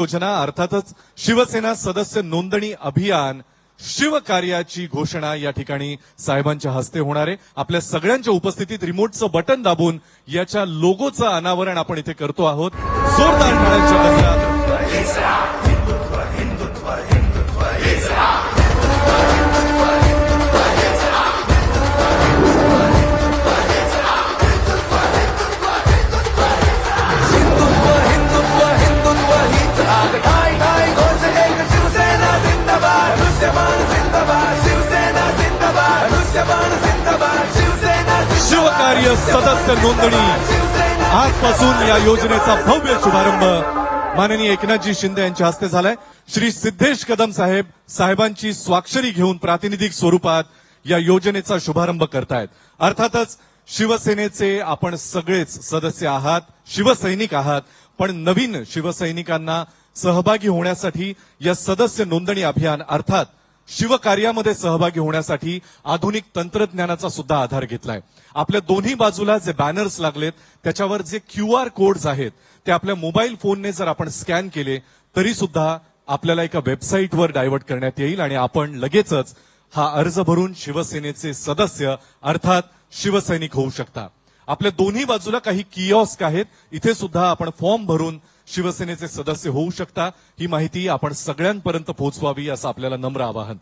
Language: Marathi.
योजना अर्थातच शिवसेना सदस्य नोंदणी अभियान शिवकार्याची घोषणा या ठिकाणी साहेबांच्या हस्ते होणार आहे. आपल्या सगळ्यांच्या उपस्थितीत रिमोटचं बटन दाबून याच्या लोगोचं अनावरण आपण इथे करतो आहोत. जोरदार शिवकार्य सदस्य नोंदणी. आजपासून या योजनेचा भव्य शुभारंभ माननीय एकनाथजी शिंदे यांच्या हस्ते झालाय. श्री सिद्धेश कदम साहेब साहेबांची स्वाक्षरी घेऊन प्रातिनिधिक स्वरूपात या योजनेचा शुभारंभ करतायत. अर्थातच शिवसेनेचे आपण सगळेच सदस्य आहात शिवसैनिक आहात पण नवीन शिवसैनिकांना सहभागी होण्यासाठी या सदस्य नोंदणी अभियान अर्थात शिवकार्यामध्ये सहभागी होण्यासाठी आधुनिक तंत्रज्ञानाचा सुद्धा आधार घेतलाय. आपल्या दोन्ही बाजूला जे बॅनर्स लागलेत त्याच्यावर जे क्यू आर कोड्स आहेत ते आपल्या मोबाईल फोनने जर आपण स्कॅन केले तरी सुद्धा आपल्याला एका वेबसाईटवर डायव्हर्ट करण्यात येईल आणि आपण लगेचच हा अर्ज भरून शिवसेनेचे सदस्य अर्थात शिवसैनिक होऊ शकता. आपल्या दोन्ही बाजूला काही किऑस्क आहेत इथे सुद्धा आपण फॉर्म भरून शिवसेनेचे सदस्य होऊ शकता ही माहिती आपण सगळ्यांपर्यंत पोहोचवावी असं आपल्याला नम्र आवाहन.